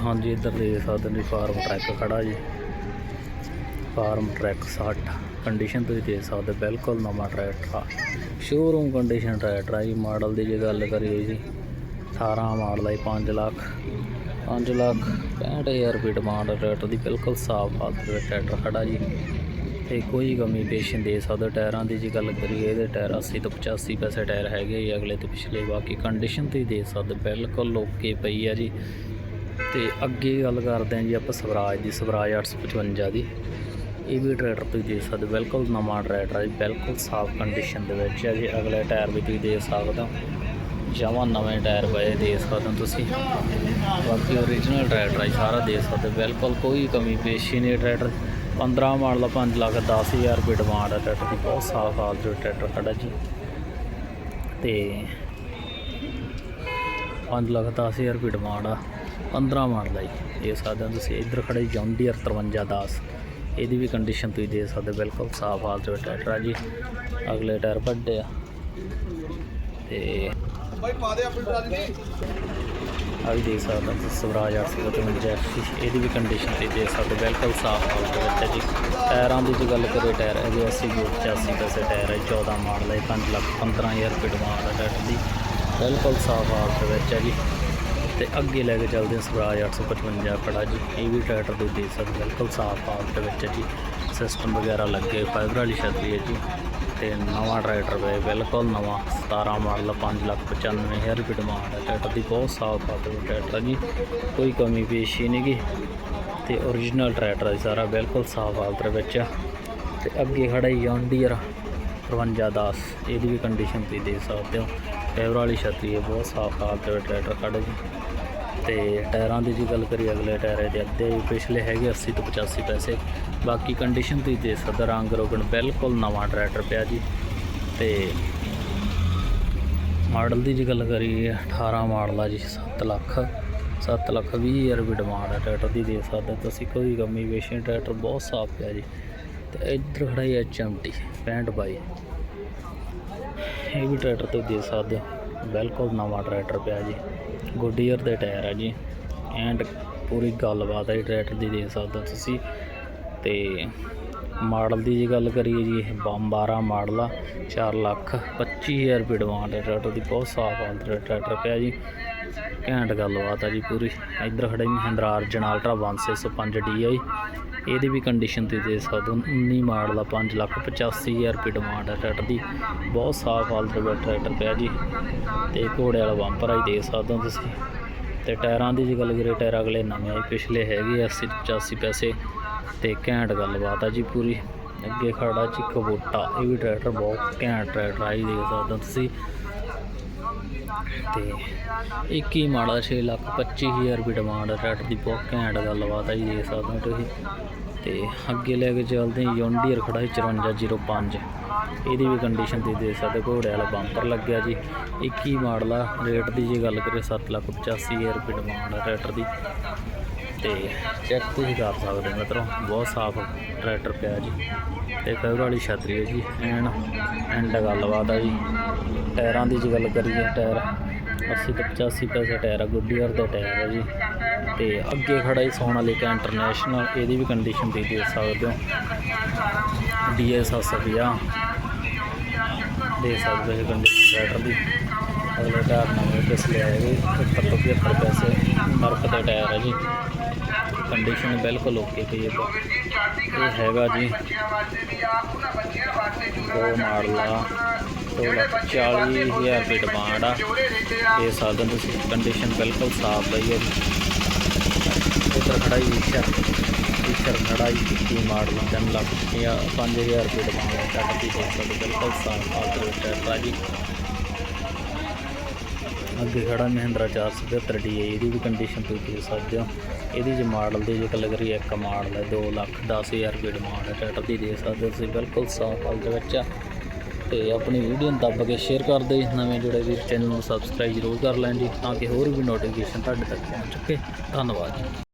ਹਾਂਜੀ ਇੱਧਰ ਦੇ ਸਕਦੇ ਨੇ ਫਾਰਮ ਟਰੈਕ ਖੜਾ ਜੀ। ਫਾਰਮ ਟਰੈਕ 60 ਕੰਡੀਸ਼ਨ ਤੁਸੀਂ ਦੇ ਸਕਦੇ ਬਿਲਕੁਲ ਨਵਾਂ ਟਰੈਕਟਰ ਆ। ਸ਼ੋਰੂਮ ਕੰਡੀਸ਼ਨ ਟਰੈਕਟਰ ਆ ਜੀ ਮਾਡਲ ਦੀ ਜੇ ਗੱਲ ਕਰੀਏ ਜੀ 18 ਮਾਡਲ ਹੈ 5 ਲੱਖ। 5 ਲੱਖ 65000 ਰੁਪਏ ਡਿਮਾਂਡ ਟਰੈਕਟਰ ਦੀ, ਬਿਲਕੁਲ ਸਾਫ਼ ਹਾਲਤ ਦੇ ਵਿੱਚ ਟਰੈਕਟਰ ਖੜਾ ਜੀ। ਤੇ ਕੋਈ ਕਮੀ ਪੇਸ਼ ਨਹੀਂ ਦੇ ਸਕਦਾ, ਟਾਇਰਾਂ ਦੀ ਜੇ ਗੱਲ ਕਰੀਏ, ਇਹਦੇ ਟਾਇਰ 80 ਤੋਂ 85 ਪੈਸੇ ਟਾਇਰ ਹੈਗੇ ਜੀ, ਅਗਲੇ ਤੇ ਪਿਛਲੇ ਬਾਕੀ ਕੰਡੀਸ਼ਨ ਤੁਸੀਂ ਦੇ ਸਕਦੇ ਬਿਲਕੁਲ ਓਕੇ ਪਈ ਆ ਜੀ। ਤੇ ਅੱਗੇ ਗੱਲ ਕਰਦੇ ਹਾਂ ਜੀ ਆਪਾਂ ਸਵਰਾਜ ਦੀ ਸਵਰਾਜ 855 ਦੀ। ਇਹ ਵੀ ਟਰੈਕਟਰ ਤੁਸੀਂ ਦੇਖ ਸਕਦੇ ਬਿਲਕੁਲ ਨਵਾਂ ਟਰੈਕਟਰ ਹੈ ਜੀ ਬਿਲਕੁਲ ਸਾਫ਼ ਕੰਡੀਸ਼ਨ ਦੇ ਵਿੱਚ ਹੈ ਜੀ। ਅਗਲੇ ਟਾਇਰ ਵੀ ਤੁਸੀਂ ਦੇਖ ਸਕਦੇ ਹੋ ਜਮਾਂ ਨਵੇਂ ਟਾਇਰ ਪਏ ਦੇਖ ਸਕਦੇ ਹੋ ਤੁਸੀਂ। ਬਾਕੀ ਓਰੀਜਨਲ ਟਰੈਕਟਰ ਹੈ ਜੀ, ਸਾਰਾ ਦੇਖ ਸਕਦੇ ਬਿਲਕੁਲ ਕੋਈ ਕਮੀ ਪੇਸ਼ੀ ਨਹੀਂ ਟਰੈਕਟਰ। 15 ਮਾਡਲ ਦਾ 5 ਲੱਖ 10000 ਰੁਪਏ ਡਿਮਾਂਡ ਹੈ ਟਰੈਕਟਰ ਦੀ ਬਹੁਤ ਸਾਫ਼ ਹਾਲਤ ਜੋ ਟਰੈਕਟਰ ਖੜਾ ਜੀ। ਤੇ 5 ਲੱਖ 10000 ਰੁਪਏ ਡਿਮਾਂਡ ਆ। 15 ਮਾਡਲ ਜੀ। ਇਹ ਸਕਦੇ ਹੋ ਤੁਸੀਂ ਇੱਧਰ ਖੜਾ ਜੀ ਜੌਂਡੀਅਰ 5310 ਇਹਦੀ ਵੀ ਕੰਡੀਸ਼ਨ ਤੁਸੀਂ ਦੇ ਸਕਦੇ ਹੋ, ਬਿਲਕੁਲ ਸਾਫ਼ ਹਾਲਤ ਵਿੱਚ ਟਰੈਕਟਰ ਆ ਜੀ। ਅਗਲੇ ਟਾਇਰ ਵੱਡੇ ਆ। ਤੇ ਭਾਈ ਪਾ ਦੇ ਆਪਣੀ ਟਰਾਲੀ ਦੀ। ਆ ਵੀ ਦੇਖ ਸਕਦੇ ਹੋ ਸਵਰਾਜ 855 ਇਹਦੀ ਵੀ ਕੰਡੀਸ਼ਨ ਤੇ ਦੇਖ ਸਕਦੇ ਹੋ, ਬਿਲਕੁਲ ਸਾਫ਼ ਹਾਲਤ ਵਿੱਚ ਹੈ ਜੀ। ਟਾਇਰਾਂ ਦੀ ਜੇ ਗੱਲ ਕਰੀਏ ਟਾਇਰ ਹੈਗੇ 80 ਜੋ 85 ਪੈਸੇ ਟਾਇਰ ਹੈ 14 ਮਾਡਲ ਹੈ 5 ਲੱਖ 15000 ਰੁਪਏ ਡਿਮਾਂਡ ਹੈ ਟਰੈਕਟਰ ਦੀ। ਬਿਲਕੁਲ ਸਾਫ਼ ਹਾਲਤ ਵਿੱਚ ਹੈ ਜੀ। ਤੇ ਅੱਗੇ ਲੈ ਕੇ ਚੱਲਦੇ ਹਾਂ ਸਵਰਾਜ 855 ਖੜਾ ਜੀ। ਇਹ ਵੀ ਟਰੈਕਟਰ ਤੁਸੀਂ ਦੇਖ ਸਕਦੇ ਬਿਲਕੁਲ ਸਾਫ਼ ਹਾਲਤ ਵਿੱਚ ਹੈ ਜੀ ਸਿਸਟਮ ਵਗੈਰਾ ਲੱਗੇ ਫਾਈਬਰ ਵਾਲੀ ਛਤਰੀ ਹੈ ਜੀ। ਤੇ ਨਵਾਂ ਟਰੈਕਟਰ ਵੇ ਬਿਲਕੁਲ ਨਵਾਂ 17 ਮਾਡਲ 5 ਲੱਖ 95000 ਰੁਪਏ ਡਿਮਾਂਡ ਹੈ। ਟਰੈਕਟਰ ਦੀ ਬਹੁਤ ਸਾਫ਼ ਹਾਲਤ ਵਿੱਚ ਟਰੈਕਟਰ ਹੈ ਜੀ, ਕੋਈ ਕਮੀ ਪੇਸ਼ੀ ਨਹੀਂ ਗੀ। ਤੇ ਓਰੀਜਨਲ ਟਰੈਕਟਰ ਹੈ ਜੀ ਸਾਰਾ, ਬਿਲਕੁਲ ਸਾਫ਼ ਹਾਲਤ ਵਿੱਚ। ਆ। ਤੇ ਅੱਗੇ ਖੜਾ ਯੌਂਡੀਅਰ 5310 ਇਹਦੀ ਵੀ ਕੰਡੀਸ਼ਨ ਤੁਸੀਂ ਦੇਖ ਸਕਦੇ ਹੋ। ਫਾਈਬਰ ਵਾਲੀ ਛਤਰੀ ਹੈ ਬਹੁਤ ਸਾਫ਼ ਹਾਲਤ ਵਿੱਚ ਟਰੈਕਟਰ ਖੜਾ ਜੀ ਤੇ ਟਾਇਰਾਂ ਦੀ ਜੀ ਗੱਲ ਕਰੀਏ ਅਗਲੇ ਟਾਇਰ ਇਹਦੇ ਅੱਧੇ ਪਿਛਲੇ ਹੈਗੇ 80 ਤੋਂ 85 ਪੈਸੇ। ਬਾਕੀ ਕੰਡੀਸ਼ਨ ਤੁਸੀਂ ਦੇਖ ਸਕਦੇ ਹੋ, ਰੰਗ ਰੋਗਣ ਬਿਲਕੁਲ ਨਵਾਂ ਟਰੈਕਟਰ ਪਿਆ ਜੀ। ਤੇ ਮਾਡਲ ਦੀ ਜੀ ਗੱਲ ਕਰੀਏ 18 ਮਾਡਲ ਆ ਜੀ 7 ਲੱਖ 7 ਲੱਖ 20 ਹਜ਼ਾਰ ਵੀ ਡਿਮਾਂਡ ਹੈ ਟਰੈਕਟਰ ਦੀ ਦੇਖ ਸਕਦੇ ਹੋ ਤੁਸੀਂ ਕੋਈ ਕਮੀ ਵੇਸ਼ਨ ਟਰੈਕਟਰ ਬਹੁਤ ਸਾਫ਼ ਪਿਆ ਜੀ। ਤੇ ਇੱਧਰ ਖੜਾ ਹੈ ਐਚਐਮਟੀ 65 ਬਾਈ ਇਹ ਵੀ ਟਰੈਕਟਰ ਤੁਸੀਂ ਦੇ ਸਕਦੇ ਹੋ। ਬਿਲਕੁਲ ਨਵਾਂ ਟਰੈਕਟਰ ਪਿਆ ਜੀ। ਗੁੱਡੀਅਰ ਦੇ ਟਾਇਰ ਆ ਜੀ। ਐਂਡ ਪੂਰੀ ਗੱਲਬਾਤ ਹੈ ਜੀ ਟਰੈਕਟਰ ਦੀ ਦੇ ਸਕਦੇ ਹੋ ਤੁਸੀਂ। ਤੇ ਮਾਡਲ ਦੀ ਜੇ ਗੱਲ ਕਰੀਏ ਜੀ, ਇਹ 12 ਮਾਡਲ ਆ। 4 ਲੱਖ 25000 ਰੁਪਏ ਡਿਮਾਂਡ ਹੈ ਟਰੈਕਟਰ ਦੀ। ਬਹੁਤ ਸਾਫ਼ ਹਾਲਤ ਟਰੈਕਟਰ ਪਿਆ ਜੀ। ਘੈਂਟ ਗੱਲਬਾਤ ਆ ਜੀ ਪੂਰੀ। ਇੱਧਰ ਖੜਾ ਜੀ ਮਹਿੰਦਰਾ ਅਰਜਨ ਅਲਟਰਾ 1605 DI ਇਹਦੀ ਵੀ ਕੰਡੀਸ਼ਨ ਤੇ ਦੇ ਸਕਦੇ ਹੋ 19 ਮਾਡਲ ਦਾ 5 ਲੱਖ 85000 ਰੁਪਏ ਡਿਮਾਂਡ ਹੈ ਟਰੈਕਟਰ ਦੀ। ਬਹੁਤ ਸਾਫ਼ ਹਾਲਤ ਦਾ ਟਰੈਕਟਰ ਪਿਆ ਜੀ। ਤੇ ਘੋੜੇ ਵਾਲਾ ਬੰਪਰ ਆ ਜੀ ਦੇ ਸਕਦੇ ਹੋ ਤੁਸੀਂ। ਤੇ ਟਾਇਰਾਂ ਦੀ ਜੇ ਗੱਲ ਕਰੀਏ ਟਾਇਰ ਅਗਲੇ ਨਵੇਂ ਆ ਜੀ, ਪਿਛਲੇ ਹੈਗੇ 80 ਤੋਂ 85 ਪੈਸੇ। ਤੇ ਘੈਂਟ ਗੱਲਬਾਤ ਆ ਜੀ ਪੂਰੀ। ਅੱਗੇ ਖੜਾ ਜੀ ਕਬੂਟਾ ਇਹ ਵੀ ਟਰੈਕਟਰ ਬਹੁਤ ਘੈਂਟ ਟਰੈਕਟਰ ਆ ਜੀ ਦੇਖ ਸਕਦੇ ਹੋ ਤੁਸੀਂ। ਤੇ 21 ਮਾਡਲ 6 ਲੱਖ 25000 ਰੁਪਏ ਡਿਮਾਂਡ ਹੈ ਟਰੈਕਟਰ ਦੀ ਬਹੁਤ ਘੈਂਟ ਗੱਲਬਾਤ ਆ ਜੀ ਦੇਖ ਸਕਦੇ ਹੋ ਤੁਸੀਂ। ਤੇ ਅੱਗੇ ਲੈ ਕੇ ਚੱਲਦੇ ਹਾਂ ਯੌਂਡੀਅਰ ਖੜਾ ਸੀ 5405 ਇਹਦੀ ਵੀ ਕੰਡੀਸ਼ਨ ਤੇ ਦੇਖ ਸਕਦੇ ਘੋੜੇ ਵਾਲਾ ਬੰਪਰ ਲੱਗਿਆ ਜੀ। 21 ਮਾਡਲ ਆ ਰੇਟ ਦੀ ਜੇ ਗੱਲ ਕਰੀਏ 7 ਲੱਖ 85000 ਰੁਪਏ ਡਿਮਾਂਡ ਹੈ ਟਰੈਕਟਰ ਦੀ। ਤੇ ਚੈੱਕ ਤੁਸੀਂ ਕਰ ਸਕਦੇ ਹੋ ਮਿੱਤਰੋ, ਬਹੁਤ ਸਾਫ਼ ਟਰੈਕਟਰ ਪਿਆ ਜੀ। ਤੇ ਫਾਈਬਰ ਵਾਲੀ ਛਤਰੀ ਹੈ ਜੀ, ਐਨ ਐਂਡ ਗੱਲਬਾਤ ਆ ਜੀ। ਟਾਇਰਾਂ ਦੀ ਜੇ ਗੱਲ ਕਰੀਏ ਟਾਇਰ 80 ਤੋਂ 85 ਪੈਸੇ ਟਾਇਰ ਆ ਗੁੱਡੀਅਰ ਦਾ ਟਾਇਰ ਹੈ ਜੀ। ਤੇ ਅੱਗੇ ਖੜਾ ਜੀ ਸੋਨਾਲੀਕਾ ਇੰਟਰਨੈਸ਼ਨਲ ਇਹਦੀ ਵੀ ਕੰਡੀਸ਼ਨ ਤੁਸੀਂ ਦੇਖ ਸਕਦੇ ਹੋ। ਡੀਐਸ 750 ਦੇ ਸਕਦੇ ਹੋ ਕੰਡੀਸ਼ਨ ਟਰੈਕਟਰ ਦੀ। ਅਗਲੇ ਟਾਇਰ ਨਵੇਂ ਪਿਛਲੇ ਆਏਗੇ 70 ਤੋਂ 75 ਪੈਸੇ ਮਰਕ ਦਾ ਟਾਇਰ ਹੈ ਜੀ। ਕੰਡੀਸ਼ਨ ਬਿਲਕੁਲ ਓਕੇ ਪਈ ਹੈ ਇਹ ਹੈਗਾ ਜੀ ਉਹ ਮਾਡਲ ਆ ਦੋ ਚਾਲੀ ਹਜ਼ਾਰ ਰੁਪਏ ਡਿਮਾਂਡ ਆ। ਇਹ ਸਾਧਨ ਦੀ ਕੰਡੀਸ਼ਨ ਬਿਲਕੁਲ ਸਾਫ਼ ਪਈ ਹੈ ਇੱਧਰ ਖੜਾ ਹੀ। ਵਿਸ਼ਰ ਵਿਸ਼ਰ ਖੜਾ ਹੀ ਕੀ ਮਾਡਲ। 3 ਲੱਖ ਜਾਂ 5000 ਰੁਪਏ ਡਿਮਾਂਡ ਹੈ ਟੱਟ ਦੀ ਬਿਲਕੁਲ ਸਾਫ਼ ਹਾਲਤ ਵਿੱਚ ਟਰੈਕਟਰ ਆ ਜੀ। ਅੱਗੇ ਖੜਾ ਮਹਿੰਦਰਾ 475 ਡੀ ਇਹਦੀ ਵੀ ਕੰਡੀਸ਼ਨ ਤੁਸੀਂ ਦੇਖ ਸਕਦੇ ਹੋ। ਇਹਦੀ ਜੇ ਮਾਡਲ ਦੀ ਜੇ ਗੱਲ ਕਰੀਏ ਇੱਕ ਮਾਡਲ ਹੈ 2 ਲੱਖ 10000 ਰੁਪਏ ਡਿਮਾਂਡ ਹੈ ਟਰੈਕਟਰ ਦੀ ਦੇਖ ਸਕਦੇ ਹੋ ਤੁਸੀਂ, ਬਿਲਕੁਲ ਸਾਫ਼ ਹਾਲਤ ਵਿੱਚ ਆ। ਤੇ ਆਪਣੀ ਵੀਡੀਓ ਨੂੰ ਦੱਬ ਕੇ ਸ਼ੇਅਰ ਕਰ ਦਿਓ ਨਵੇਂ ਜੁੜੇ ਵੀ ਚੈਨਲ ਨੂੰ ਸਬਸਕ੍ਰਾਈਬ ਜ਼ਰੂਰ ਕਰ ਲੈਣ ਜੀ, ਤਾਂ ਕਿ ਹੋਰ ਵੀ ਨੋਟੀਫਿਕੇਸ਼ਨ ਤੁਹਾਡੇ ਤੱਕ ਪਹੁੰਚ ਸਕੇ ਧੰਨਵਾਦ ਜੀ।